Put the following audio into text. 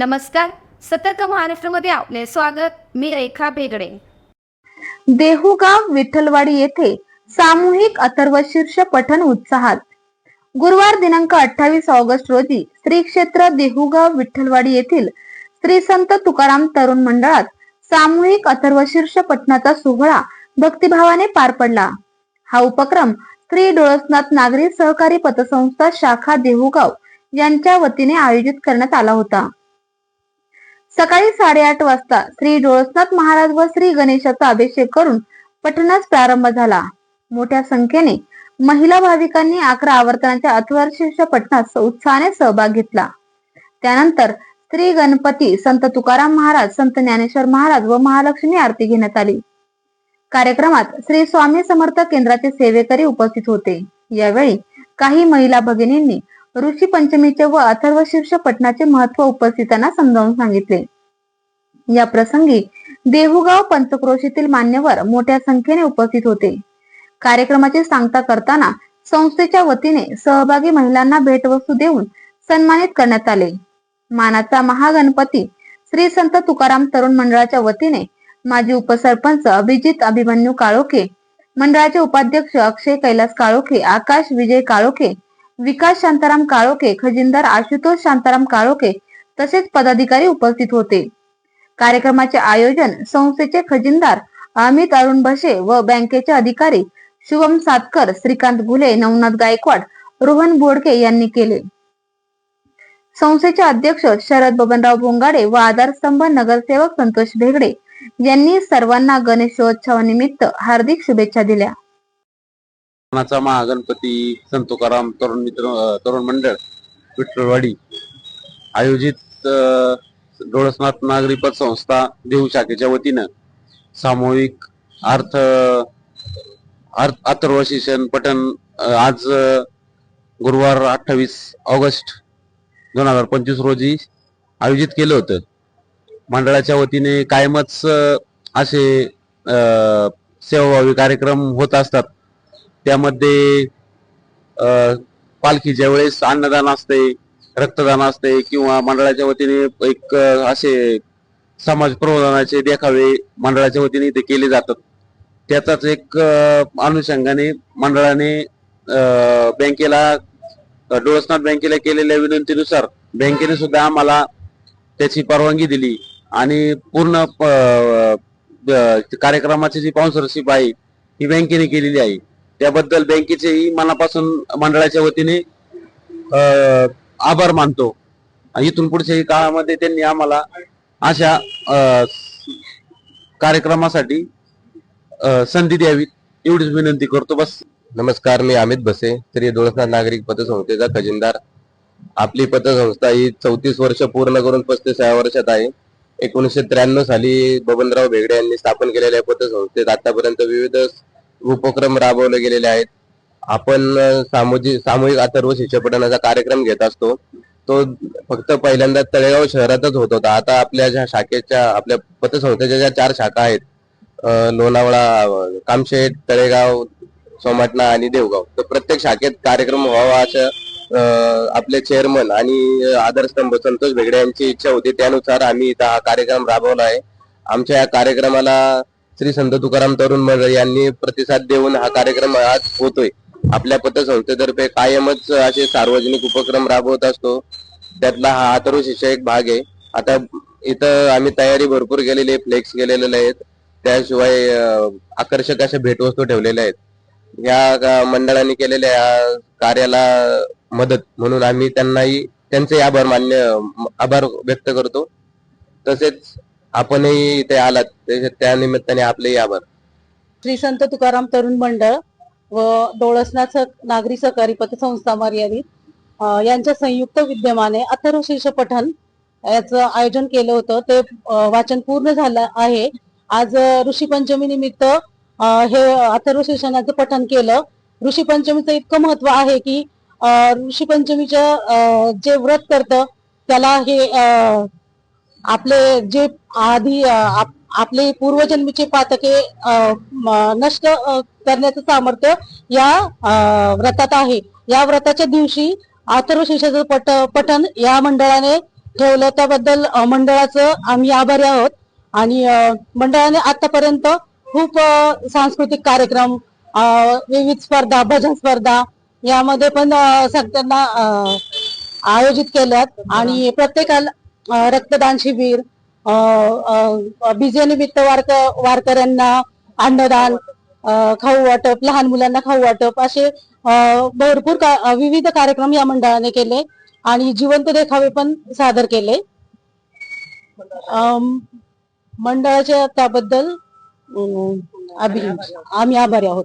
नमस्कार. सतर्क महाराष्ट्रामध्ये आपले स्वागत. मी रेखा बेगडे देहूगाव विठ्ठलवाडी येथे सामूहिक अथर्वशीर्ष पठण उत्साहात. गुरुवार दिनांक अठ्ठावीस ऑगस्ट रोजी श्री क्षेत्र देहूगाव विठ्ठलवाडी येथील श्री संत तुकाराम तरुण मंडळात सामूहिक अथर्वशीर्ष पठणाचा सोहळा भक्तिभावाने पार पडला. हा उपक्रम श्री डोळसनाथ नागरी सहकारी पतसंस्था शाखा देहूगाव यांच्या वतीने आयोजित करण्यात आला होता. सकाळी साडेआठ वाजता श्री डोळसनाथ महाराज व श्री गणेशाचा अभिषेक करून पठणास प्रारंभ झाला. मोठ्या संख्येने महिला भाविकांनी अकरा आवर्तनाच्या अथवर्षीच्या पठणास उत्साहाने सहभाग घेतला. त्यानंतर श्री गणपती संत तुकाराम महाराज संत ज्ञानेश्वर महाराज व महालक्ष्मी आरती घेण्यात आली. कार्यक्रमात श्री स्वामी समर्थ केंद्राचे सेवेकरी उपस्थित होते. यावेळी काही महिला भगिनींनी ऋषी पंचमीचे व अथर्वशीर्ष पठणाचे महत्त्व उपस्थितांना समजावून सांगितले. या प्रसंगी देहुगाव पंचक्रोशीतील मान्यवर मोठ्या संख्येने उपस्थित होते. कार्यक्रमाची सांगता करताना संस्थेच्या वतीने सहभागी महिलांना भेटवस्तू देऊन सन्मानित करण्यात आले. मानाचा महागणपती श्री संत तुकाराम तरुण मंडळाच्या वतीने माजी उपसरपंच अभिजित अभिमन्यू काळोखे मंडळाचे उपाध्यक्ष अक्षय कैलास काळोखे आकाश विजय काळोखे विकास शांताराम काळोखे खजिनदार आशुतोष शांताराम काळोखे तसेच पदाधिकारी उपस्थित होते. कार्यक्रमाचे आयोजन संस्थेचे खजिनदार अमित अरुण भसे व बँकेचे अधिकारी शुभम सातकर श्रीकांत घुले नवनाथ गायकवाड रोहन बोडके यांनी केले. संस्थेचे अध्यक्ष शरद बबनराव भोंगाडे व आधारस्तंभ नगरसेवक संतोष भेगडे यांनी सर्वांना गणेशोत्सवानिमित्त हार्दिक शुभेच्छा दिल्या. महागणपती संत तुकाराम तरुण मित्र तरुण मंडळ विठ्ठलवाडी. आयोजित डोळसनाथ नागरी पतसंस्था देऊ शाखेच्या वतीनं सामूहिक अर्थ अर्थ अथर्व शिक्षण पठण आज गुरुवार अठ्ठावीस ऑगस्ट दोन हजार पंचवीस रोजी आयोजित केलं होतं. मंडळाच्या वतीने कायमच असे सेवाभावी कार्यक्रम होत असतात. त्यामध्ये पालखी पालखीच्या वेळेस अन्नदान असते रक्तदान असते किंवा मंडळाच्या वतीने एक असे समाज प्रबोधनाचे देखावे मंडळाच्या वतीने इथे केले जातात. त्याचाच एक अनुषंगाने मंडळाने बँकेला डोळसनाथ बँकेला केलेल्या विनंतीनुसार बँकेने सुद्धा आम्हाला त्याची परवानगी दिली आणि पूर्ण कार्यक्रमाची जी स्पॉन्सरशिप आहे ही बँकेने केलेली आहे. त्याबद्दल बँकेचेही मनापासून मंडळाच्या वतीने आभार मानतो. आणि इथून पुढच्याही काळामध्ये त्यांनी आम्हाला अशा कार्यक्रमासाठी संधी द्यावी एवढीच विनंती करतो. बस. नमस्कार मी अमित भसे श्री डोळसनाथ नागरिक पतसंस्थेचा खजिनदार. आपली पतसंस्था ही चौतीस वर्ष पूर्ण करून पस्तीसाव्या वर्षात आहे. एकोणीसशे त्र्याण्णव साली बबनराव भेगडे यांनी स्थापन केलेल्या पतसंस्थेत आतापर्यंत विविध उपक्रम राबवले गेलेले आहेत. आपण सामूहिक सामूहिक अथर्व शिष्यपठणाचा कार्यक्रम घेत असतो. तो फक्त पहिल्यांदा तळेगाव शहरातच होत होता. आता आपल्या ज्या शाखेच्या आपल्या पतसंस्थेच्या ज्या चार शाखा आहेत लोणावळा कामशेत तळेगाव सोमाटणा आणि देवगाव तर प्रत्येक शाखेत कार्यक्रम व्हावा असं आपले चेअरमन आणि अ, आधारस्तंभ संतोष भेगडे यांची इच्छा होती. त्यानुसार आम्ही इथं हा कार्यक्रम राबवला आहे. आमच्या या कार्यक्रमाला श्री संत तुकाराम तरुण मंडळ यांनी प्रतिसाद देऊन हा कार्यक्रम आज होतोय. आपल्या पतसंस्थेतर्फे कायमच असे सार्वजनिक उपक्रम राबवत असतो. त्यातला हा अथर्व शिष्य एक भाग आहे. आता इथं आम्ही तयारी भरपूर केलेली आहे फ्लेक्स केलेले आहेत. त्याशिवाय आकर्षक अशा भेटवस्तू ठेवलेल्या आहेत. या मंडळाने केलेल्या या कार्याला मदत म्हणून आम्ही त्यांनाही त्यांचे आभार मान्य आभार व्यक्त करतो. तसेच आपणही इथे आलात त्याच्या- त्या निमित्ताने आपलेही आभार श्री संत तुकाराम तरुण मंडळ व डोळसनाथ सह- नागरी सहकारी पतसंस्था मर्यादित अ, यांच्या संयुक्त विद्यमाने अथर्व शीर्ष पठण याचं आयोजन केलं होतं. ते अ, वाचन पूर्ण झालं आहे. आज अ, निमित्त अ, हे अथर्व शीर्षणाचं पठण केलं. ऋषी पंचमीचं इतकं महत्त्व आहे की अ, ऋषी अ, जे व्रत करतं त्याला हे अ, आपले जे आधी आप- आपले पूर्वजन्मीचे पातके नष्ट करण्याचं सामर्थ्य या व्रतात आहे. या व्रताच्या दिवशी अथर्व शीर्षाचं पट पठण या मंडळाने ठेवलं. त्याबद्दल मंडळाचं आम्ही आभारी आहोत. आणि मंडळाने आतापर्यंत खूप सांस्कृतिक कार्यक्रम विविध स्पर्धा भजन स्पर्धा यामध्ये पण सगळ्यांना आयोजित केल्यात. आणि प्रत्येकाला रक्तदान शिबिर बीजेनिमित्त वारक वारकऱ्यांना अन्नदान खाऊ वाटप लहान मुलांना खाऊ वाटप असे भरपूर का- विविध कार्यक्रम या मंडळाने केले आणि जिवंत देखावे पण सादर केले. मंडळाच्या त्याबद्दल आम्ही आभारी आहोत.